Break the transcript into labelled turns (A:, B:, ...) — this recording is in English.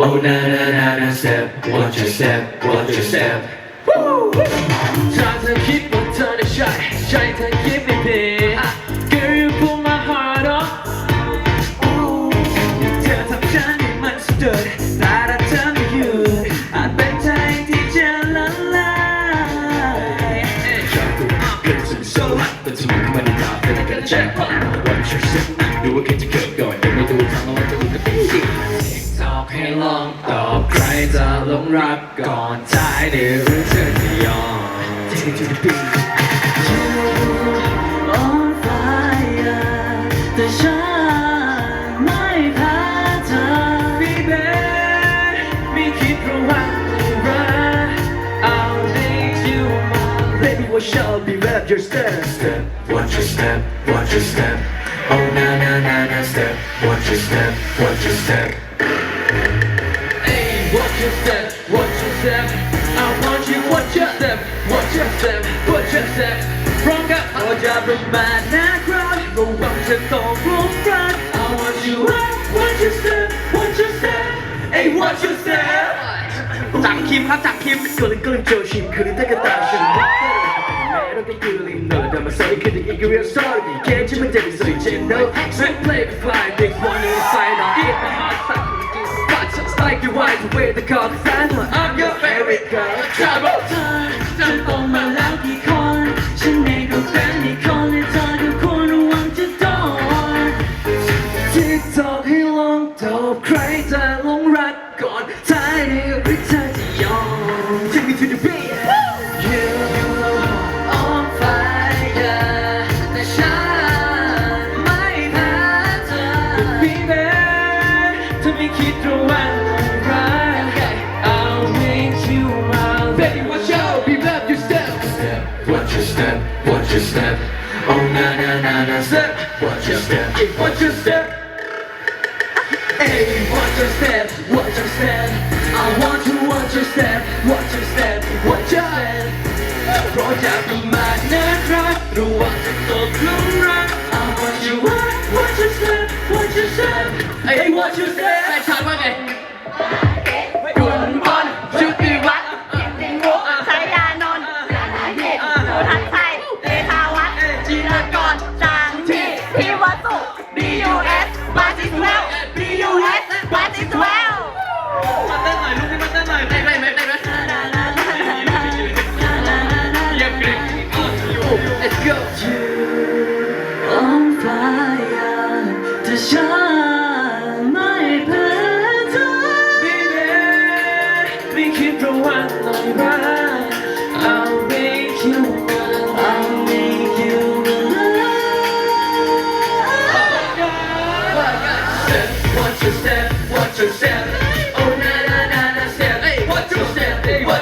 A: Oh na na na na step, watch your step, watch your step.
B: Woo! Try to keep on turning shy, try to keep me there. Girl, you pull my heart
A: off. Ooh, tell some shiny man stood. That I tell you, I bet I did your lie. Try to up, it's so hot, but to make money now, then I check. Watch your step, do a get to keep going, then me do it. ลองตอบใครจะลงรักก่อนตายหรือเธอจะยอม
B: ที่จะปิด Shall be rev your step
A: step watch your step watch your step oh na na na na step watch your step watch your step
B: Hey watch your step watch your step I want you watch your step watch your step watch your step พร้อมกับเอาจะประมาทนะครับระวังจะตกหลุมรัก I want you watch your step watch your step Hey watch your step จากคิมครับจากคิมกลืนกลืนโจชิมคืนได้กระตาฉันรักเธอแม้เราต้องกลืนลิงเนอร์แต่มาใส่คือที่อีกเรียล sorry แค่ฉันมันจะไม่ใส่เจน no Let's play with just like you right away the call the sign I'm your favorite girl Trouble time จะต้องมาแล้วกี่คน ฉันเองก็เป็นอีกคนและเธอก็ควรระวังจะโดนทิกตอกให้ลองตอบใครจะหลงรักก่อนท้ายเดียวหรือเธอจะยอม Take me to the beat You on fire แต่ฉันไม่แพ้เธอ Baby เธอไม่คิดระแวงอะไร your step,
A: watch your step. Oh na na na na step, watch your step.
B: Hey, watch your step. Hey, watch your step, watch your step. I want to watch your step, watch your step, watch your step. เพราะจะประมาทนะครับระวังจะตกหลุมรัก I want you watch, watch your step, watch your step. Hey, watch your step. ใส่ชัดว่าไง I'll make you mine I'll make you mine Watch your step Watch your step. Oh na na na na step. Watch your step